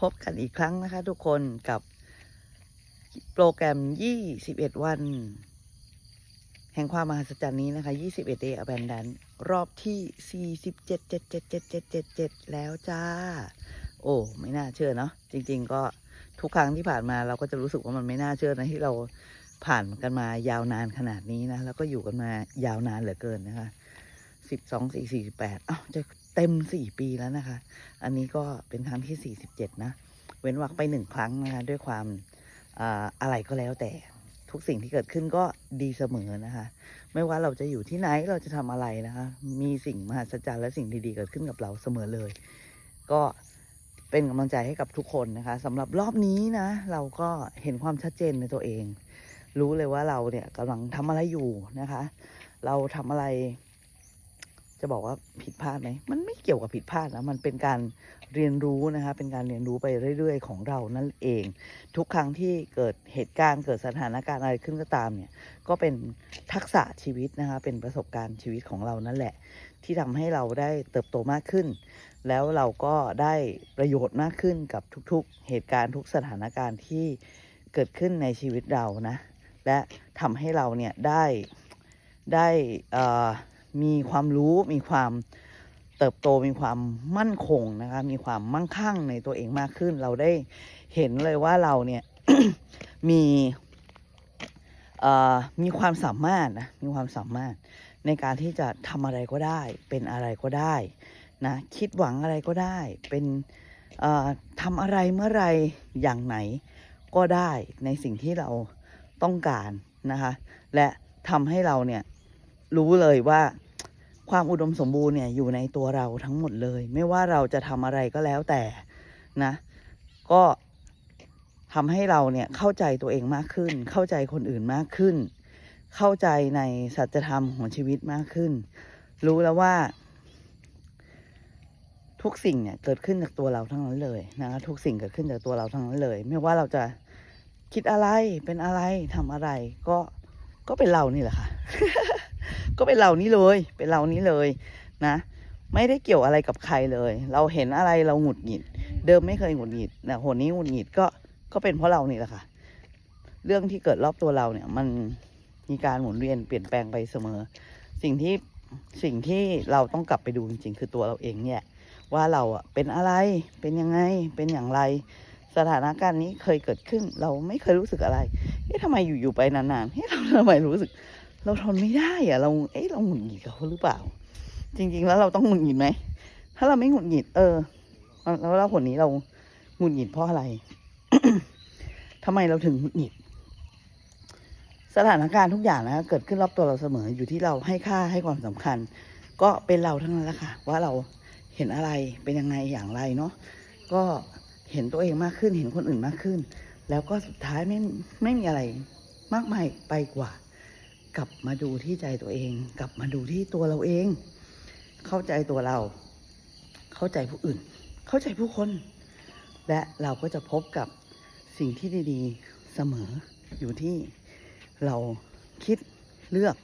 พบกันอีกครั้งนะคะ ทุกคนกับโปรแกรม 21 วัน แห่งความมหัศจรรย์นี้นะคะ 21 Day Abundance รอบที่ 47777777 แล้วจ้า โอ้ ไม่น่าเชื่อเนาะ จริง ๆ ก็ทุกครั้งที่ผ่านมาเราก็จะรู้สึกว่ามันไม่น่าเชื่อนะที่เราผ่านกันมายาวนานขนาดนี้นะ แล้วก็อยู่กันมายาวนานเหลือเกินนะคะสิบสองสี่สี่สิบแปดอ้าวจะ เต็มสี่ปีแล้วนะคะ อันนี้ก็เป็นครั้งที่สี่สิบเจ็ดนะ เว้นวรรคไปหนึ่งครั้งนะคะ ด้วยความอ่าอะไรก็แล้วแต่ทุกสิ่งที่เกิดขึ้นก็ดีเสมอนะคะ ไม่ว่าเราจะอยู่ที่ไหนเราจะทำอะไรนะคะ มีสิ่งมหัศจรรย์และสิ่งดีๆเกิดขึ้นกับเราเสมอเลย ก็เป็นกำลังใจให้กับทุกคนนะคะสำหรับรอบนี้นะ เราก็เห็นความชัดเจนในตัวเอง รู้เลยว่าเราเนี่ยกำลังทำอะไรอยู่นะคะ เราทำอะไร จะบอกว่าผิดพลาดไหมมันไม่เกี่ยวกับผิดพลาดนะมันเป็นการเรียนรู้นะคะเป็นการเรียนรู้ไปเรื่อย ๆ ของเรานั่นเอง ทุกครั้งที่เกิดเหตุการณ์เกิดสถานการณ์อะไรขึ้นก็ตามเนี่ยก็เป็นทักษะชีวิตนะคะเป็นประสบการณ์ชีวิตของเรานั่นแหละ ที่ทำให้เราได้เติบโตมากขึ้น แล้วเราก็ได้ประโยชน์มากขึ้นกับทุกๆ เหตุการณ์ทุกสถานการณ์ที่เกิดขึ้นในชีวิตเรานะและทำให้เราเนี่ยได้ได้อ่อ มีความรู้มีความเติบโตมีความมั่นคงนะคะ มีความมั่งคั่งในตัวเองมากขึ้น เราได้เห็นเลยว่าเราเนี่ยมีเอ่อมีความสามารถนะมีความสามารถในการที่จะทำอะไรก็ได้ เป็นอะไรก็ได้นะคิดหวังอะไรก็ได้ เป็นเอ่อทำอะไรเมื่อไหรอย่างไหนก็ได้ในสิ่งที่เราต้องการนะคะ และทำให้เราเนี่ย รู้เลยว่าความอุดมสมบูรณ์เนี่ยอยู่ในตัวเราทั้งหมดเลย ไม่ว่าเราจะทำอะไรก็แล้วแต่นะ ก็ทำให้เราเนี่ยเข้าใจตัวเองมากขึ้น เข้าใจคนอื่นมากขึ้น เข้าใจในสัจธรรมของชีวิตมากขึ้น รู้แล้วว่า ทุกสิ่งเนี่ยเกิดขึ้นจากตัวเราทั้งนั้นเลยนะคะทุกสิ่งเกิดขึ้นจากตัวเราทั้งนั้นเลย ไม่ว่าเราจะคิดอะไรเป็นอะไรทำอะไร ก็ก็เป็นเรานี่แหละค่ะ ก็เป็นเรานี้เลย เป็นเรานี้เลยนะ ไม่ได้เกี่ยวอะไรกับใครเลย เราเห็นอะไรเราหงุดหงิด เดิมไม่เคยหงุดหงิดนะหนนี้หงุดหงิดก็ก็เป็นเพราะเรานี่แหละค่ะ เรื่องที่เกิดรอบตัวเราเนี่ย มันมีการหมุนเวียนเปลี่ยนแปลงไปเสมอ สิ่งที่สิ่งที่เราต้องกลับไปดูจริงๆ คือตัวเราเองเนี่ย ว่าเราอะเป็นอะไรเป็นยังไงเป็นอย่างไร สถานการณ์นี้เคยเกิดขึ้น เราไม่เคยรู้สึกอะไรเอ๊ะทำไมอยู่ๆไปนานๆเฮ้เราทำไมรู้สึก เราทนไม่ได้อะเราเอ๊ะเราหงุดหงิดกับเขาหรือเปล่า จริง ๆ แล้วเราต้องหงุดหงิดไหมถ้าเราไม่หงุดหงิดเออแล้วเราคนนี้เราหงุดหงิดเพราะอะไรทำไมเราถึงหงุดหงิด สถานการณ์ทุกอย่างนะเกิดขึ้นรอบตัวเราเสมออยู่ที่เราให้ค่าให้ความสำคัญ ก็เป็นเราทั้งนั้นแหละค่ะ ว่าเราเห็นอะไรเป็นยังไงอย่างไรเนาะก็เห็นตัวเองมากขึ้นเห็นคนอื่นมากขึ้น แล้วก็สุดท้ายไม่ไม่มีอะไรมากมายไปกว่า กลับมาดูที่ใจตัวเอง กลับมาดูที่ตัวเราเอง เข้าใจตัวเรา เข้าใจผู้อื่น เข้าใจผู้คน และเราก็จะพบกับสิ่งที่ดีๆเสมออยู่ที่เราคิดเลือก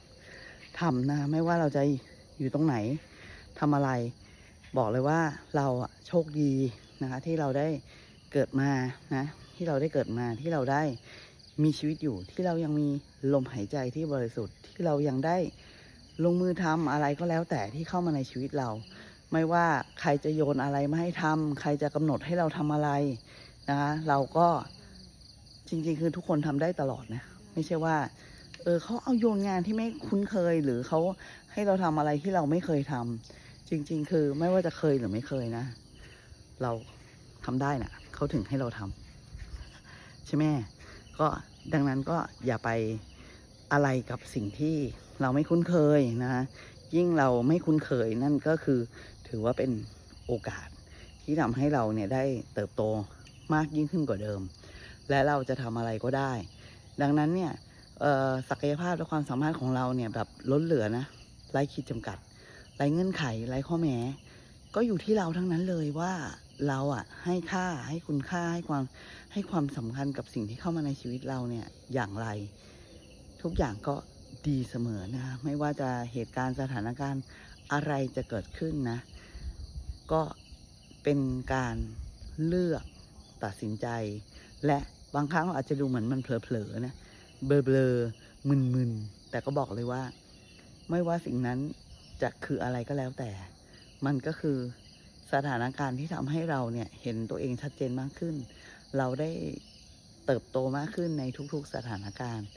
ทำนะไม่ว่าเราจะอยู่ตรงไหนทำอะไร บอกเลยว่าเราอะโชคดีนะคะที่เราได้เกิดมานะที่เราได้เกิดมาที่เราได้ มีชีวิตอยู่ที่เรายังมีลมหายใจที่บริสุทธิ์ที่เรายังได้ลงมือทำอะไรก็แล้วแต่ที่เข้ามาในชีวิตเรา ไม่ว่าใครจะโยนอะไรมาให้ทำใครจะกำหนดให้เราทำอะไรนะคะเราก็จริงๆ คือทุกคนทำได้ตลอดนะไม่ใช่ว่า เออเขาเอาโยนงานที่ไม่คุ้นเคยหรือเขาให้เราทำอะไรที่เราไม่เคยทำจริง ๆ คือไม่ว่าจะเคยหรือไม่เคยนะ เราทำได้นะเขาถึงให้เราทำใช่ไหมก็ดังนั้นก็อย่าไปอะไรกับสิ่งที่เราไม่คุ้นเคยนะยิ่งเราไม่คุ้นเคยนั่นก็คือถือว่าเป็นโอกาสที่ทำให้เราเนี่ยได้เติบโตมากยิ่งขึ้นกว่าเดิม และเราจะทำอะไรก็ได้ ดังนั้นเนี่ยศักยภาพและความสามารถของเราเนี่ยแบบล้นเหลือนะไร้ขีดจำกัดไร้เงื่อนไขไร้ข้อแม้ ก็อยู่ที่เราทั้งนั้นเลยว่า เราอะให้ค่าให้คุณค่าให้ความให้ความสำคัญกับสิ่งที่เข้ามาในชีวิตเราเนี่ยอย่างไร ทุกอย่างก็ดีเสมอนะไม่ว่าจะเหตุการณ์สถานการณ์อะไรจะเกิดขึ้นนะ ก็เป็นการเลือกตัดสินใจ และบางครั้งเราอาจจะดูเหมือนมันเผลอๆนะเบลอๆมึนๆแต่ก็บอกเลยว่า ไม่ว่าสิ่งนั้นจะคืออะไรก็แล้วแต่ มันก็คือ สถานการณ์ที่ทำให้เราเนี่ยเห็นตัวเองชัดเจนมากขึ้น เราได้เติบโตมากขึ้นในทุกๆสถานการณ์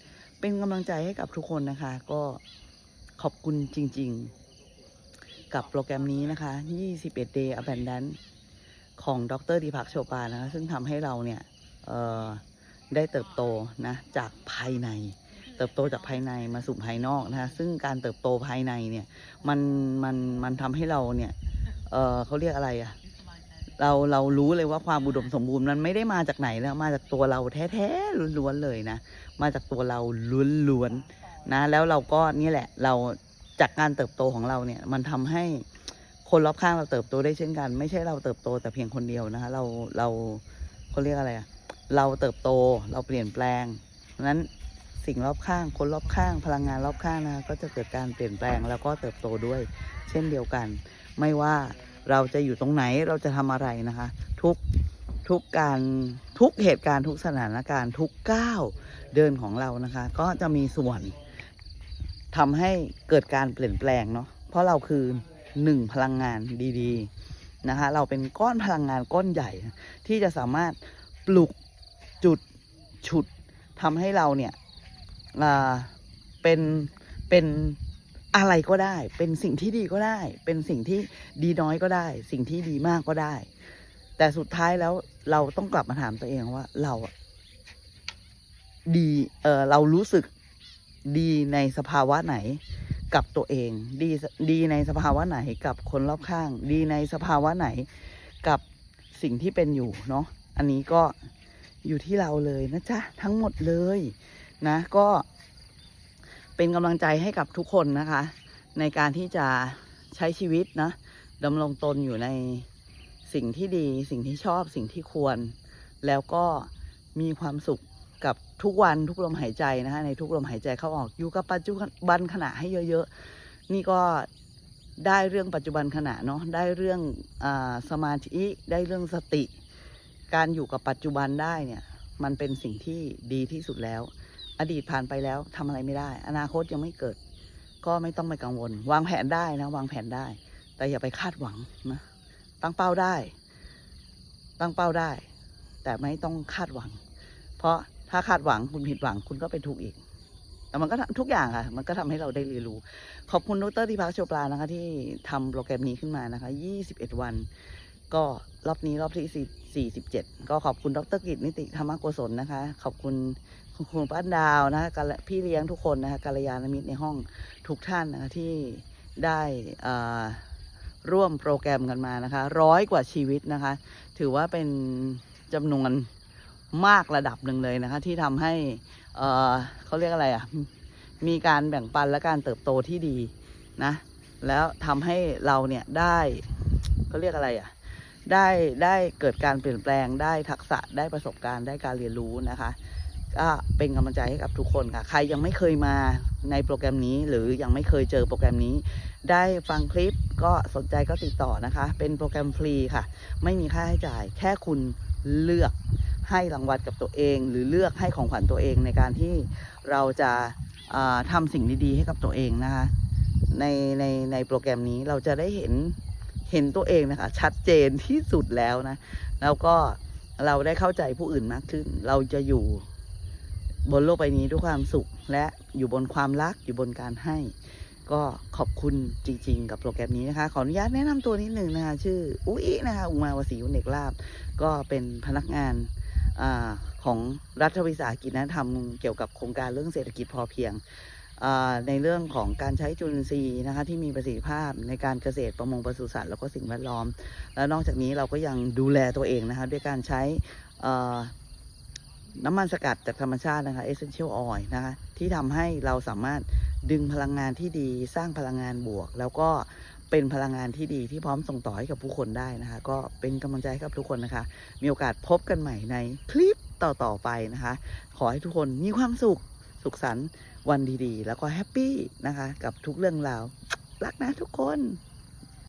เป็นกำลังใจให้กับทุกคนนะคะ ก็ขอบคุณจริง ๆ กับโปรแกรมนี้นะคะ 21 Day Abundance ของดรดีพักโชปานะคะซึ่งทำให้เราเนี่ยเอ่อได้เติบโตนะจากภายใน เติบโตจากภายในมาสู่ภายนอกนะคะซึ่งการเติบโตภายในเนี่ยมันมันมันทำให้เราเนี่ย เออเขาเรียกอะไรอะเราเรารู้เลยว่าความอุดมสมบูรณ์มันไม่ได้มาจากไหนแล้วมาจากตัวเราแท้ๆล้วนๆเลยนะ มาจากตัวเราล้วนๆนะ แล้วเราก็นี่แหละ เราจากการเติบโตของเราเนี่ย มันทำให้คนรอบข้างเราเติบโตได้เช่นกัน ไม่ใช่เราเติบโตแต่เพียงคนเดียวนะคะเราเราเขาเรียกอะไรอะเราเติบโตเราเปลี่ยนแปลงเพราะนั้นสิ่งรอบข้างคนรอบข้าง พลังงานรอบข้างนะก็จะเกิดการเปลี่ยนแปลงแล้วก็เติบโตด้วย เช่นเดียวกัน ไม่ว่า เราจะอยู่ตรงไหนเราจะทำอะไรนะคะ ทุกทุกการทุกเหตุการณ์ทุกสถานการณ์ทุกก้าวเดินของเรานะคะ ก็จะมีส่วนทำให้เกิดการเปลี่ยนแปลงเนาะเพราะเราคือหนึ่งพลังงานดีๆนะคะ เราเป็นก้อนพลังงานก้อนใหญ่ ที่จะสามารถปลุกจุดฉุดทำให้เราเนี่ยอ่าเป็นเป็น อะไรก็ได้ เป็นสิ่งที่ดีก็ได้ เป็นสิ่งที่ดีน้อยก็ได้ สิ่งที่ดีมากก็ได้ แต่สุดท้ายแล้วเราต้องกลับมาถามตัวเองว่า เราดีเออเรารู้สึกดีในสภาวะไหนกับตัวเอง ดีดีในสภาวะไหนกับคนรอบข้าง ดีในสภาวะไหนกับสิ่งที่เป็นอยู่เนาะอันนี้ก็อยู่ที่เราเลยนะจ๊ะ ทั้งหมดเลย นะ ก็ เป็นกำลังใจให้กับทุกคนนะคะ ในการที่จะใช้ชีวิตนะดำรงตนอยู่ในสิ่งที่ดี สิ่งที่ชอบสิ่งที่ควร แล้วก็มีความสุขกับทุกวันทุกลมหายใจนะคะในทุกลมหายใจเข้าออกอยู่กับปัจจุบันขณะให้เยอะๆ นี่ก็ได้เรื่องปัจจุบันขณะเนาะได้เรื่องอาสมาธิได้เรื่องสติ การอยู่กับปัจจุบันได้เนี่ย มันเป็นสิ่งที่ดีที่สุดแล้ว อดีตผ่านไปแล้วทำอะไรไม่ได้ อนาคตยังไม่เกิด ก็ไม่ต้องไปกังวล วางแผนได้นะ วางแผนได้ แต่อย่าไปคาดหวังนะ ตั้งเป้าได้ ตั้งเป้าได้ แต่ไม่ต้องคาดหวัง เพราะถ้าคาดหวังคุณผิดหวังคุณก็เป็นทุกอีกแต่มันก็ทุกอย่างอะมันก็ทำให้เราได้เรียนรู้ ขอบคุณดรดิพักโชปลานะคะ ที่ทำโปรแกรมนี้ขึ้นมานะคะ 21 วัน ก็รอบนี้รอบที่ 47 ก็ขอบคุณดรกิจนิติธรรมโกศลนะคะ ขอบคุณ คุณป้านดาวนะคะกัลพี่เลี้ยงทุกคนนะคะกัลยาณมิตรในห้องทุกท่านนะคะที่ได้ร่วมโปรแกรมกันมานะคะ ร้อยกว่าชีวิตนะคะ ถือว่าเป็นจำนวนมากระดับหนึ่งเลยนะคะ ที่ทำให้เอ่อเขาเรียกอะไรอะ่ะ มีการแบ่งปันและการเติบโตที่ดีนะ แล้วทำให้เราเนี่ยได้เขาเรียกอะไรอะ่ะได้ได้เกิดการเปลี่ยนแปลงได้ทักษะได้ประสบการณ์ได้การเรียนรู้นะคะ ก็เป็นกำลังใจให้กับทุกคนค่ะ ใครยังไม่เคยมาในโปรแกรมนี้ หรือยังไม่เคยเจอโปรแกรมนี้ ได้ฟังคลิปก็สนใจก็ติดต่อนะคะ เป็นโปรแกรมฟรีค่ะ ไม่มีค่าใช้จ่าย แค่คุณเลือกให้รางวัลกับตัวเอง หรือเลือกให้ของขวัญตัวเองในการที่เราจะอ่าทำสิ่งดีๆให้กับตัวเองนะคะ ในในในโปรแกรมนี้เราจะได้เห็นเห็นตัวเองนะคะ ชัดเจนที่สุดแล้วนะ แล้วก็เราได้เข้าใจผู้อื่นมากขึ้น เราจะอยู่ บนโลกใบนี้ด้วยความสุข และอยู่บนความรักอยู่บนการให้ ก็ขอบคุณจริง ๆ กับโปรแกรมนี้นะคะ ขออนุญาตแนะนำตัวนิดหนึ่งนะคะ ชื่ออุ้ยนะคะอุมาวสีอุเนกลาบ ก็เป็นพนักงานอของรัฐวิสาหกิจนะทำเกี่ยวกับโครงการเรื่องเศรษฐกิจพอเพียงในเรื่องของการใช้จุลินทรีย์นะคะที่มีประสิทธิภาพในการเกษตรประมงปศุสัตว์แล้วก็สิ่งแวดล้อม แล้วนอกจากนี้เราก็ยังดูแลตัวเองนะคะด้วยการใช้ น้ำมันสกัดจากธรรมชาตินะคะ essential oil นะคะที่ทำให้เราสามารถดึงพลังงานที่ดีสร้างพลังงานบวก แล้วก็เป็นพลังงานที่ดีที่พร้อมส่งต่อให้กับผู้คนได้นะคะ ก็เป็นกำลังใจให้กับทุกคนนะคะ มีโอกาสพบกันใหม่ในคลิปต่อๆไปนะคะ ขอให้ทุกคนมีความสุข สุขสันต์วันดีๆ แล้วก็แฮปปี้นะคะ กับทุกเรื่องราว รักนะทุกคน